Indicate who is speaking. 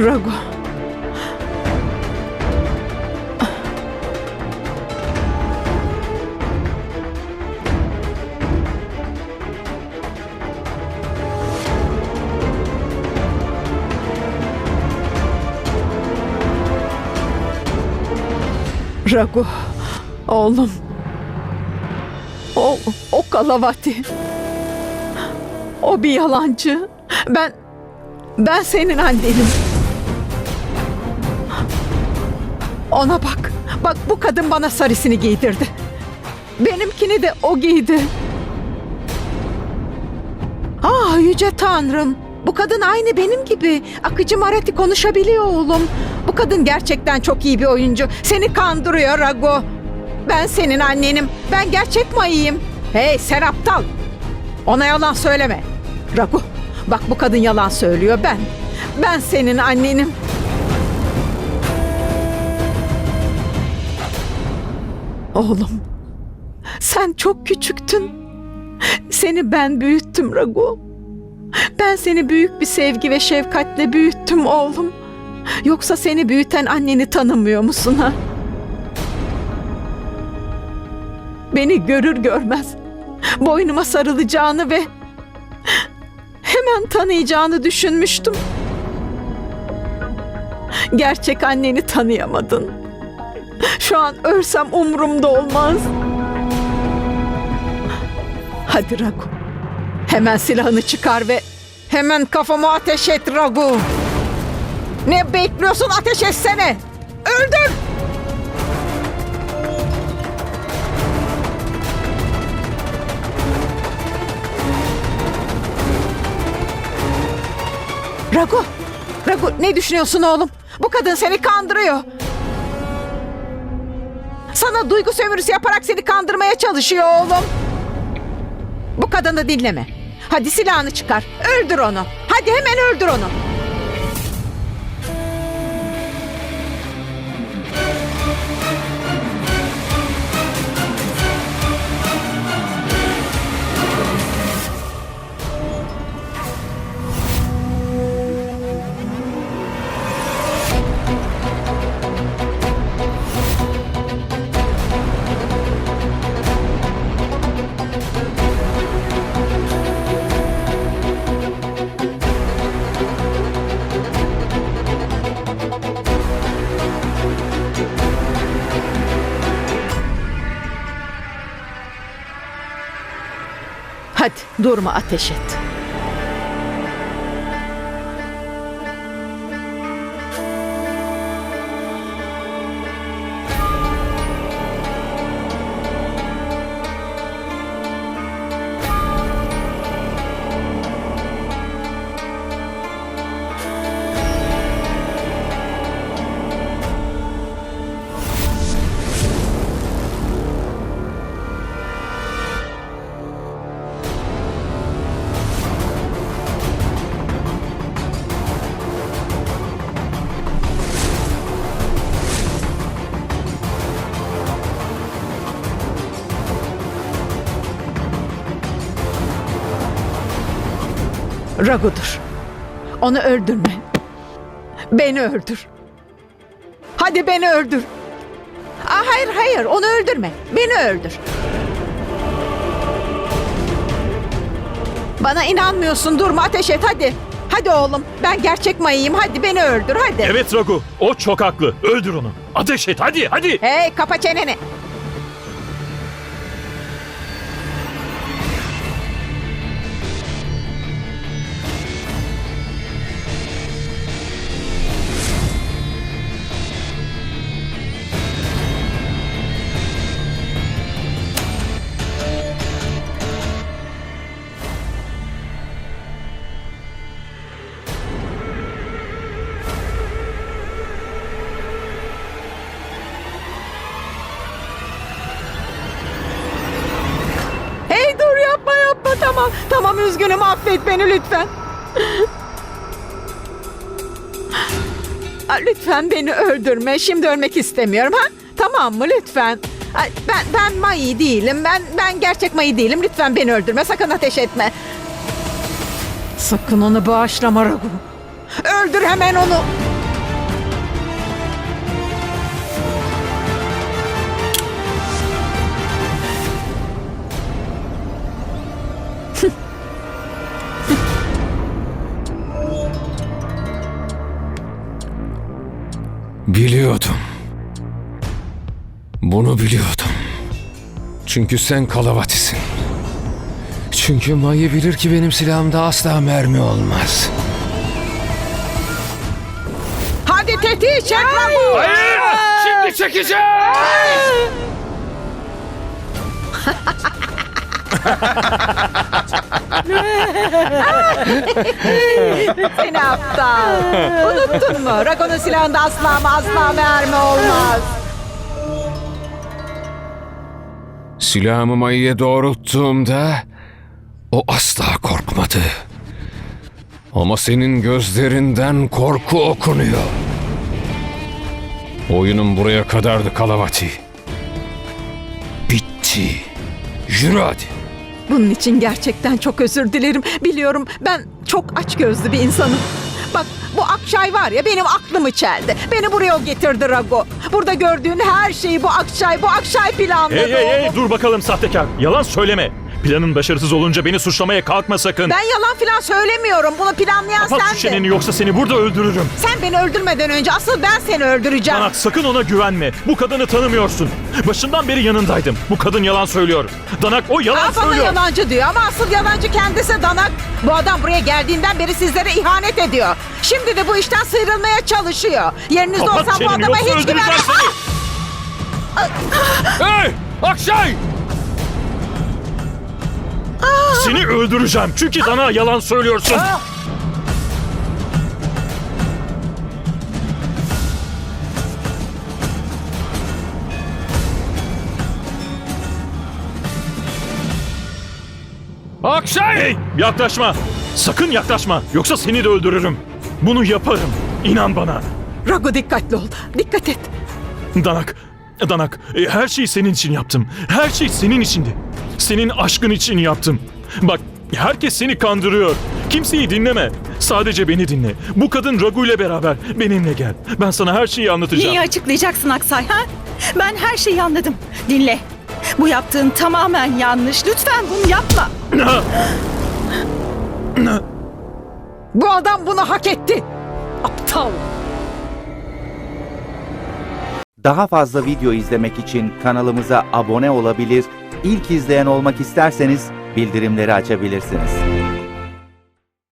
Speaker 1: Ragu. Ragu, oğlum. O, o Kalavati. O bir yalancı. Ben, ben senin annenim. Ona bak. Bak bu kadın bana sarısını giydirdi. Benimkini de o giydi. Ah yüce tanrım. Bu kadın aynı benim gibi. Akıcı Marati konuşabiliyor oğlum. Bu kadın gerçekten çok iyi bir oyuncu. Seni kandırıyor Rago. Ben senin annenim. Ben gerçek mayıyım. Hey sen aptal. Ona yalan söyleme. Ragu bak bu kadın yalan söylüyor ben. Ben senin annenim. Oğlum sen çok küçüktün. Seni ben büyüttüm Ragu. Ben seni büyük bir sevgi ve şefkatle büyüttüm oğlum. Yoksa seni büyüten anneni tanımıyor musun ha? Beni görür görmez boynuma sarılacağını ve hemen tanıyacağını düşünmüştüm. Gerçek anneni tanıyamadın. Şu an ölsem umurumda olmaz. Hadi Ragu. Hemen silahını çıkar ve hemen kafama ateş et Ragu. Ne bekliyorsun ateş etsene. Öldür. Ragu. Ragu ne düşünüyorsun oğlum? Bu kadın seni kandırıyor. Sana duygu sömürüsü yaparak seni kandırmaya çalışıyor oğlum. Bu kadını dinleme. Hadi silahını çıkar. Öldür onu. Hadi hemen öldür onu. Durma ateş et. Ragu'dur. Onu öldürme. Beni öldür. Hadi beni öldür. Aa, hayır hayır onu öldürme. Beni öldür. Bana inanmıyorsun durma ateş et hadi. Hadi oğlum ben gerçek mayıyım hadi beni öldür hadi.
Speaker 2: Evet Ragu, o çok haklı. Öldür onu. Ateş et hadi hadi.
Speaker 1: Hey kapa çeneni. Üzgünüm affet beni lütfen. Lütfen beni öldürme. Şimdi ölmek istemiyorum ha. Tamam mı lütfen? Ben ben Mayı değilim. Ben ben gerçek Mayı değilim. Lütfen beni öldürme. Sakın ateş etme. Sakın onu bağışlama Ragu. Öldür hemen onu.
Speaker 3: Biliyordum. Bunu biliyordum. Çünkü sen Kalavatisin. Çünkü Mayı bilir ki benim silahımda asla mermi olmaz.
Speaker 1: Hadi tetiği çek Ragu.
Speaker 3: Hayır! Şimdi çekeceğim!
Speaker 1: Seni aptal. Unuttun mu? Rago'nun silahında asla ama asla mermi olmaz.
Speaker 3: Silahımı Mayı'ya doğrulttuğumda o asla korkmadı. Ama senin gözlerinden korku okunuyor. Oyunun buraya kadardı Kalavati. Bitti. Yürü hadi.
Speaker 1: Bunun için gerçekten çok özür dilerim. Biliyorum ben çok açgözlü bir insanım. Bak bu Akşay var ya benim aklımı çeldi. Beni buraya o getirdi Rago. Burada gördüğün her şeyi bu Akşay, bu Akşay planladı.
Speaker 2: Hey hey hey dur bakalım sahtekar. Yalan söyleme. Planın başarısız olunca beni suçlamaya kalkma sakın.
Speaker 1: Ben yalan falan söylemiyorum. Bunu planlayan
Speaker 2: Kapat şu
Speaker 1: sendin.
Speaker 2: çeneni yoksa seni burada öldürürüm.
Speaker 1: Sen beni öldürmeden önce asıl ben seni öldüreceğim.
Speaker 2: Danak sakın ona güvenme. Bu kadını tanımıyorsun. Başından beri yanındaydım. Bu kadın yalan söylüyor. Danak o yalan
Speaker 1: Aa, bana
Speaker 2: söylüyor.
Speaker 1: yalancı diyor ama asıl yalancı kendisi Danak. Bu adam buraya geldiğinden beri sizlere ihanet ediyor. Şimdi de bu işten sıyrılmaya çalışıyor. Yerinizde
Speaker 2: Kapat
Speaker 1: olsam bu
Speaker 2: çeneni
Speaker 1: adama
Speaker 2: yoksa
Speaker 1: hiç güven...
Speaker 2: öldüreceğim seni.
Speaker 3: Hey! Akşay!
Speaker 2: Seni öldüreceğim. Çünkü Dana yalan söylüyorsun.
Speaker 3: Akşay!
Speaker 2: Hey yaklaşma. Sakın yaklaşma. Yoksa seni de öldürürüm. Bunu yaparım. İnan bana.
Speaker 1: Rago dikkatli ol. Dikkat et.
Speaker 2: Danak, Danak, e, her şeyi senin için yaptım. Her şey senin içindi. Senin aşkın için yaptım. Bak, herkes seni kandırıyor. Kimseyi dinleme. Sadece beni dinle. Bu kadın Ragu ile beraber benimle gel. Ben sana her şeyi anlatacağım.
Speaker 4: Neyi açıklayacaksın Aksay ha? Ben her şeyi anladım. Dinle. Bu yaptığın tamamen yanlış. Lütfen bunu yapma.
Speaker 1: Bu adam bunu hak etti. Aptal.
Speaker 5: Daha fazla video izlemek için kanalımıza abone olabilir, ilk izleyen olmak isterseniz bildirimleri açabilirsiniz.